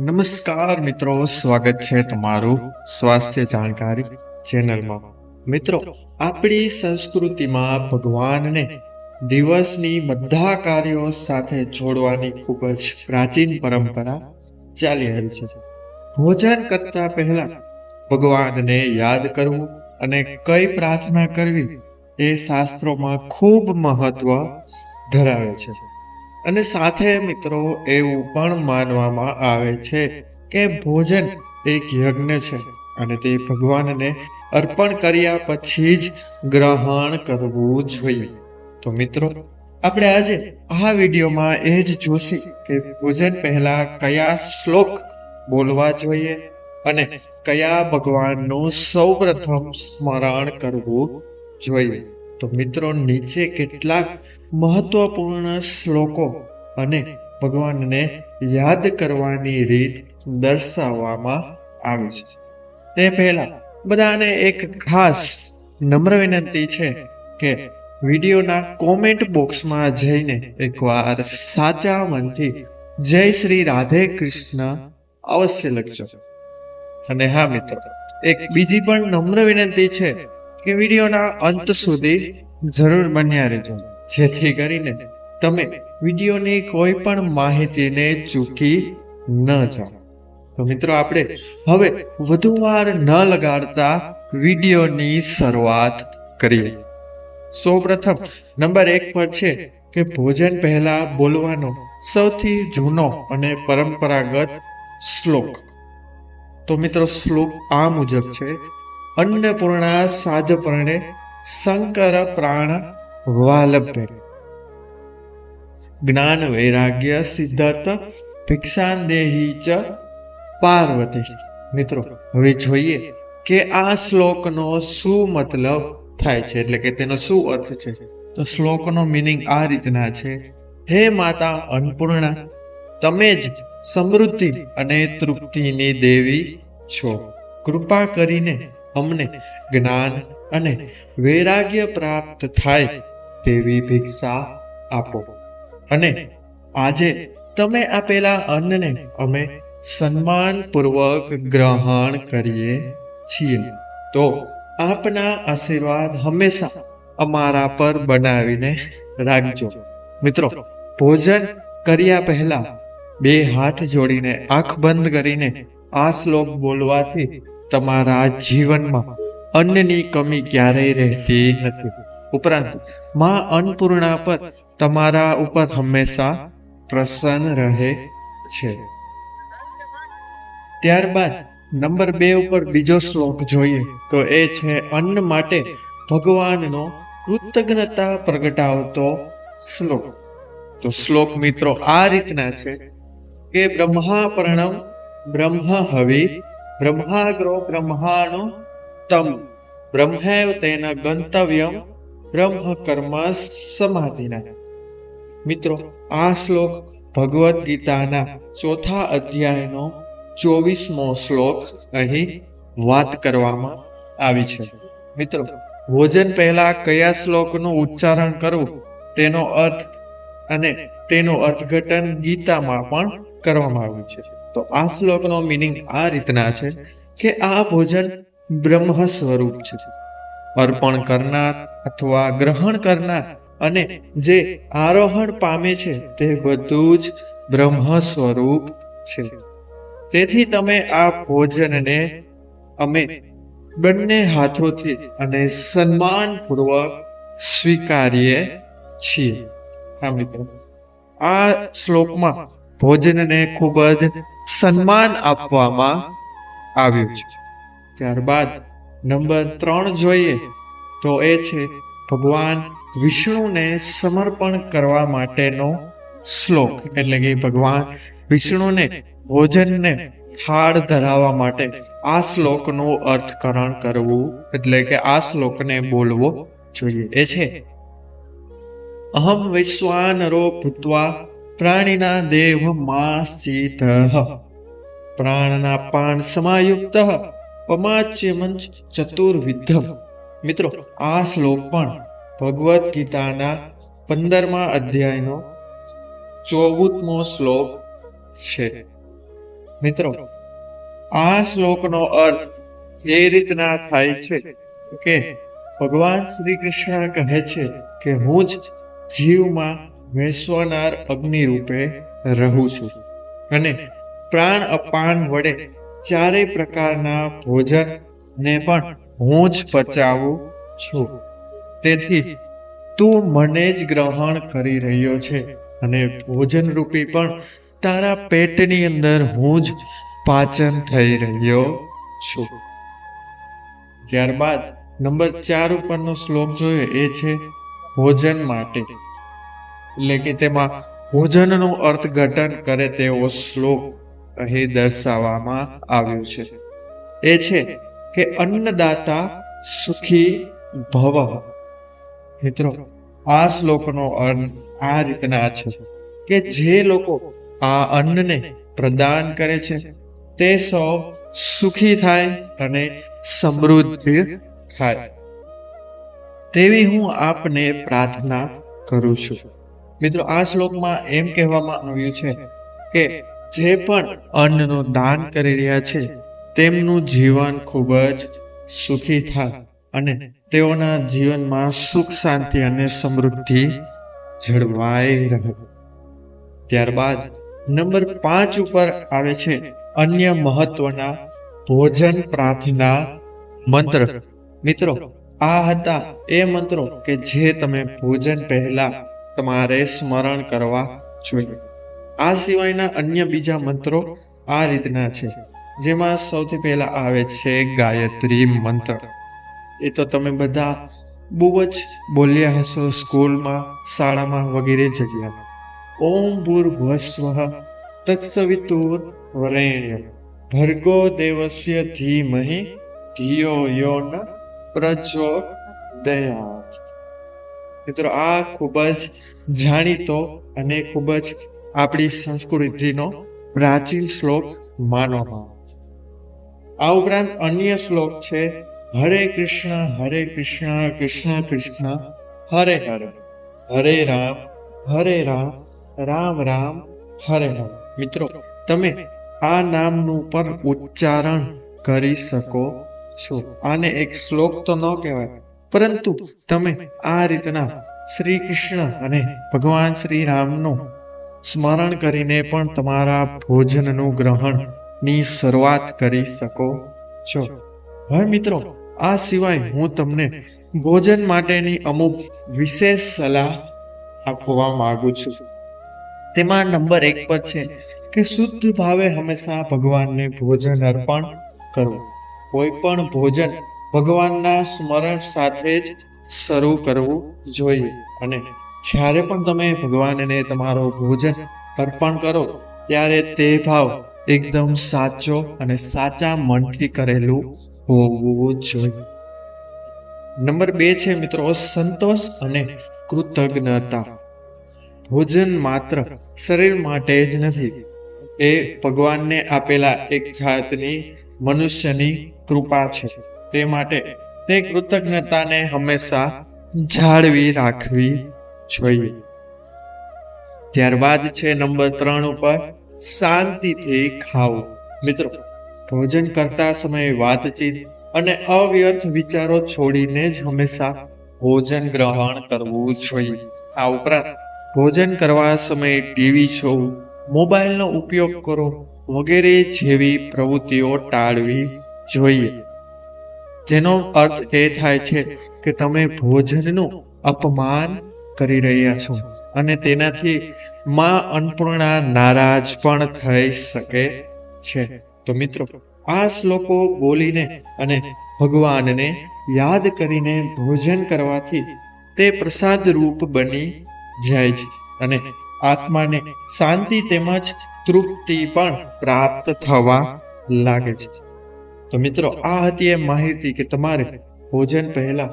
નમસ્કાર મિત્રો, સ્વાગત છે તમારું સ્વાસ્થ્ય જાણકારી ચેનલમાં. મિત્રો, આપણી સંસ્કૃતિમાં ભગવાનને દિવસની બધા કાર્યો સાથે જોડવાની ખૂબ જ પ્રાચીન પરંપરા ચાલી રહી છે. ભોજન કરતા પહેલા ભગવાનને યાદ કરવું અને કઈ પ્રાર્થના કરવી એ શાસ્ત્રોમાં ખૂબ મહત્વ ધરાવે છે. અને સાથે મિત્રો એવું પણ માનવામાં આવે છે કે ભોજન એક યજ્ઞ છે અને તે ભગવાનને અર્પણ કર્યા પછી જ ગ્રહણ કરવું જોઈએ. તો મિત્રો, આપણે આજે આ વિડીયોમાં એ જ જોશી કે ભોજન પહેલા કયા શ્લોક બોલવા જોઈએ અને કયા ભગવાનનું સૌપ્રથમ સ્મરણ કરવું જોઈએ. તો મિત્રો, નીચે કેટલાક મહત્વપૂર્ણ શ્લોકો અને ભગવાનને યાદ કરવાની રીત દર્શાવવામાં આવી છે. તે પહેલા બધાને એક ખાસ નમ્ર વિનંતી છે કે વિડીયોના કોમેન્ટ બોક્સમાં જઈને એકવાર સાચા મનથી જય શ્રી રાધે કૃષ્ણ અવશ્ય લખજો. અને હા મિત્રો, એક બીજી પણ નમ્ર વિનંતી છે કે વિડીયોના અંત સુધી જરૂર બન્યા રહેજો. જેથી કરીને તમે વિડીયોની કોઈ પણ માહિતીને ચૂકી ન જાઓ. તો મિત્રો આપણે હવે વધુ વાર ન લગાડતા વિડીયોની શરૂઆત કરીએ. સૌપ્રથમ નંબર એક પર છે કે ભોજન પહેલા બોલવાનો સૌથી જૂનો અને પરંપરાગત શ્લોક. તો મિત્રો શ્લોક આ મુજબ છે. અન્નપૂર્ણા સાધપર્ણે શંકર પ્રાણ વાલભે જ્ઞાન વૈરાગ્ય સિદ્ધાર્થ ભિક્ષાંદેહી ચ પાર્વતી મિત્રો હવે જોઈએ કે આ શ્લોકનો શું મતલબ થાય છે, એટલે કે તેનો શું અર્થ છે? તો શ્લોકનો મિનિંગ આ રીતના છે, હે માતા અન્નપૂર્ણા, તમે જ સમૃદ્ધિ અને તૃપ્તિની દેવી છો. કૃપા કરીને અમને જ્ઞાન અને વૈરાગ્ય પ્રાપ્ત થાય તેવી ભિક્ષા આપો. અને આજે તમે આપેલા અન્નને અમે સન્માનપૂર્વક ગ્રહણ કરીએ છીએ. તો આપના આશીર્વાદ હંમેશા અમારા પર બનાવીને રાખજો. મિત્રો, ભોજન કર્યા પહેલા બે હાથ જોડીને આંખ બંધ કરીને આ શ્લોક બોલવાથી તમારા જીવનમાં અન્નની કમી ક્યારેય રહેતી નથી. ઉપરાંત, માં અન્નપૂર્ણા પર તમારા ઉપર હંમેશા પ્રસન્ન રહે છે. ત્યારબાદ, નંબર બે ઉપર બીજો શ્લોક જોઈએ, તો એ છે, અન્ન માટે ભગવાનનો કૃતજ્ઞતા પ્રગટાવતો શ્લોક. તો શ્લોક મિત્રો આ રીતના છે, કે બ્રહ્મા પ્રણવ બ્રહ્મ હવિ બ્રહ્માગ્રો બ્રહ્માણુ તમ. બ્રહ્મૈવ તેના ગંતવ્યમ બ્રહ્મ કર્મ સમાધિના. મિત્રો, આ શ્લોક ભગવદ્ ગીતાના ચોથા અધ્યાયનો ચોવીસમો શ્લોક અહીં વાત કરવામાં આવી છે. મિત્રો, ભોજન પહેલા કયા શ્લોકનું ઉચ્ચારણ કરવું? તેનો અર્થ અને તેનું અર્થઘટન ગીતામાં પણ કરવામાં આવ્યું છે. તો આ શ્લોકનો મિનિંગ આ રીતના છે કે આ ભોજન બ્રહ્મ સ્વરૂપ છે. અર્પણ કરનાર અથવા ગ્રહણ કરનાર અને જે આરોહણ પામે છે તે બધું જ બ્રહ્મ સ્વરૂપ છે. તેથી તમે આ ભોજનને અમે બંને હાથોથી અને સન્માનપૂર્વક સ્વીકારીએ છીએ. હા, મિત્રો. આ શ્લોકમાં ભોજનને ખૂબ જ સન્માન આપવામાં આવ્યું છે. ત્યારબાદ નંબર ત્રણ જોઈએ તો એ છે, ભગવાન વિષ્ણુને સમર્પણ કરવા માટેનો શ્લોક. એટલે કે ભગવાન વિષ્ણુને ભોજનને હાડ ધરાવવા માટે આ શ્લોકનું અર્થકરણ કરવું, એટલે કે આ શ્લોકને બોલવો જોઈએ. એ છે, અહમ વિશ્વાનરો ભૂત્વા પ્રાણીના દેવ સ્થિત પ્રાણના પાન સમાયુક્ત પમાચ્ય મંચ ચતુર્વિધમ મિત્રો, આ શ્લોક પણ ભગવદ્ ગીતાના પંદરમા અધ્યાયનો ચોવુદમો શ્લોક છે. મિત્રો, આ શ્લોકનો અર્થ એ રીતના થાય છે કે ભગવાન શ્રી કૃષ્ણ કહે છે કે હું જ જીવમાં વેસવનાર અગ્નિ રૂપે રહું છું અને પ્રાણ અપાન વડે ચારેય પ્રકારના ભોજન ને પણ હું જ પચાવું છું. તેથી તું મને જ ગ્રહણ કરી રહ્યો છે અને ભોજન રૂપી પણ તારા પેટની અંદર હું જ પાચન થઈ રહ્યો છું. ત્યારબાદ નંબર ચાર ઉપરનો શ્લોક જોયો એ છે, ભોજન માટે. એટલે કે તેમાં ભોજનનું અર્થઘટન કરે તેવો શ્લોક અહીં દર્શાવવામાં આવ્યો છે. એ છે કે અન્નદાતા સુખી ભવ. મિત્રો, આ શ્લોકનો અર્થ આ રીતના છે કે જે લોકો આ અન્નને પ્રદાન કરે છે, તે સૌ સુખી થાય અને સમૃદ્ધિ થાય. તેવી હું આપને પ્રાર્થના કરું છું. મિત્રો, આ શ્લોકમાં એમ કહેવામાં આવ્યું છે કે જે પણ અન્નનું દાન કરી રહ્યા છે, તેમનું જીવન ખૂબ જ સુખી થાય અને તેઓના જીવનમાં સુખ, શાંતિ અને સમૃદ્ધિ જળવાઈ રહે. ત્યારબાદ નંબર પાંચ ઉપર આવે છે, અન્ય મહત્વના ભોજન પ્રાર્થના મંત્ર. મિત્રો, આ હતા એ મંત્રો કે જે તમે ભોજન પહેલા તમારે સ્મરણ કરવા જોઈએ. આ સિવાયના અન્ય બીજા મંત્રો આ રીતના છે. જેમાં સૌથી પહેલા આવે છે ગાયત્રી મંત્ર. એ તો તમે બધા બહુ જ બોલ્યા હશો સ્કૂલમાં, શાળામાં વગેરે જગ્યા. ઓમ ભૂર્ભસ્વ તત્સવિતુર વરેણ્ય. ભર્ગો દેવસ્ય ધીમહિ ધિયો યો ન પ્રચોદયાત. મિત્રો, આ ખૂબ જ જાણીતો અને ખૂબ જ આપણી સંસ્કૃતિનો પ્રાચીન શ્લોક માનવામાં આ ઉપરાંત અન્ય શ્લોક છે, હરે કૃષ્ણ હરે કૃષ્ણ કૃષ્ણ કૃષ્ણ, હરે હરે હરે રામ હરે રામ રામ રામ, હરે હરે. મિત્રો, તમે આ નામનું પણ ઉચ્ચારણ કરી શકો છો. આને એક શ્લોક તો ન કહેવાય પરંતુ તમે આ રીતના શ્રી કૃષ્ણ અને ભગવાન શ્રી રામનું સ્મરણ કરીને પણ તમારા ભોજનનું ગ્રહણની શરૂઆત કરી શકો છો. હવે મિત્રો, આ સિવાય હું તમને ભોજન માટેની અમુક વિશેષ સલાહ આપવા માંગુ છું. તેમાં નંબર એક પર છે કે શુદ્ધ ભાવે હંમેશા ભગવાનને ભોજન અર્પણ કરવું કોઈ પણ ભોજન ભગવાનના સ્મરણ સાથે જ શરૂ કરવું જોઈએ. અને જ્યારે પણ તમે ભગવાનને તમારો ભોજન અર્પણ કરો, ત્યારે તે ભાવ એકદમ સાચો અને સાચા મનથી કરેલું હોવું જોઈએ. નંબર બે છે મિત્રો, સંતોષ અને કૃતજ્ઞતા. ભોજન માત્ર શરીર માટે જ નથી, એ ભગવાનને આપેલા એક જાતની મનુષ્યની કૃપા છે. તે માટે તે કૃતજ્ઞતાને હંમેશા જાળવી રાખવી જોઈએ. ત્યારબાદ છે નંબર ત્રણ ઉપર શાંતિથી ખાવું મિત્રો, ભોજન કરતા સમયે વાતચીત અને અવ્યર્થ વિચારો છોડીને જ હંમેશા ભોજન ગ્રહણ કરવું જોઈએ. આ ઉપરાંત ભોજન કરવા સમયે ટીવી જોવું, મોબાઈલનો ઉપયોગ કરો વગેરે જેવી પ્રવૃત્તિઓ ટાળવી જોઈએ. જેનો અર્થ એ થાય છે કે તમે ભોજનનું અપમાન કરી રહ્યા છો અને તેનાથી માં અન્નપૂર્ણા નારાજ પણ થઈ શકે છે. તો મિત્રો, આ શ્લોકો બોલીને અને ભગવાનને યાદ કરીને ભોજન કરવાથી તે પ્રસાદ રૂપ બની જાય છે અને આત્માને શાંતિ તેમજ તૃપ્તિ પણ પ્રાપ્ત થવા લાગે છે. તો મિત્રો, આ હતી એ માહિતી કે તમારે ભોજન પહેલા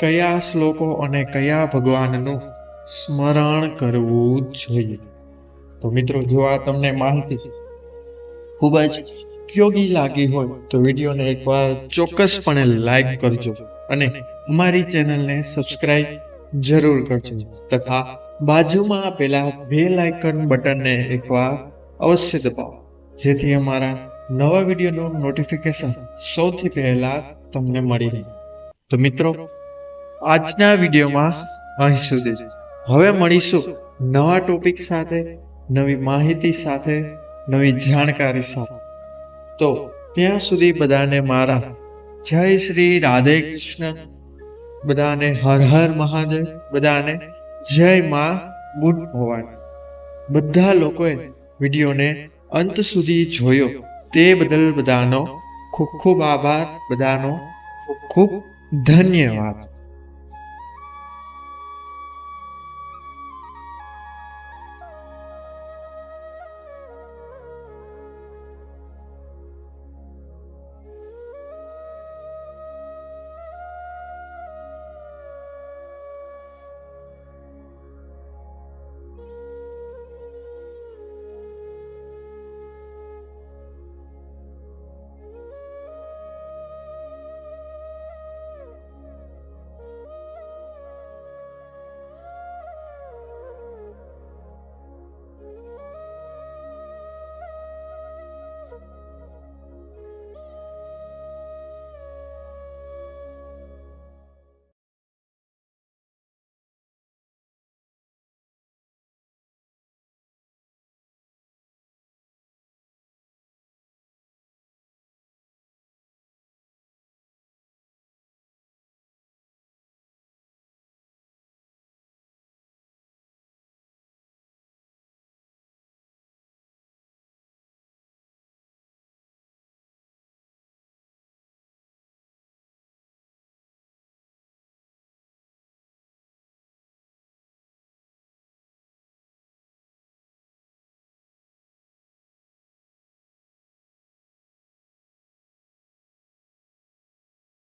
કયા શ્લોકો અને કયા ભગવાનનું સ્મરણ કરવું જોઈએ? તો મિત્રો, જો આ તમને માહિતી ખૂબ જ ઉપયોગી લાગી હોય, તો વિડીયોને એકવાર ચોક્કસપણે લાઈક કરજો અને અમારી ચેનલને સબસ્ક્રાઇબ જરૂર કરજો તથા બાજુમાં આપેલા બે લાઇકન બટનને એકવાર અવશ્ય દબાવો, જેથી અમારા નવા વિડીયોનું નોટિફિકેશન સૌથી પહેલા તમને મળી રહે. તો મિત્રો, આજના વિડીયોમાં અહીં સુધી. હવે મળીશું નવા ટોપિક સાથે, નવી માહિતી સાથે, નવી જાણકારી સાથે. તો ત્યાં સુધી બધાને મારા જય શ્રી રાધે કૃષ્ણ. બધાને હર હર મહાદેવ. બધાને જય માં બુટ ભવાની બધા લોકોએ વિડીયોને અંત સુધી જોયો. તે બદલ બધાનો ખૂબ ખૂબ આભાર. બધાનો ખૂબ ખૂબ ધન્યવાદ.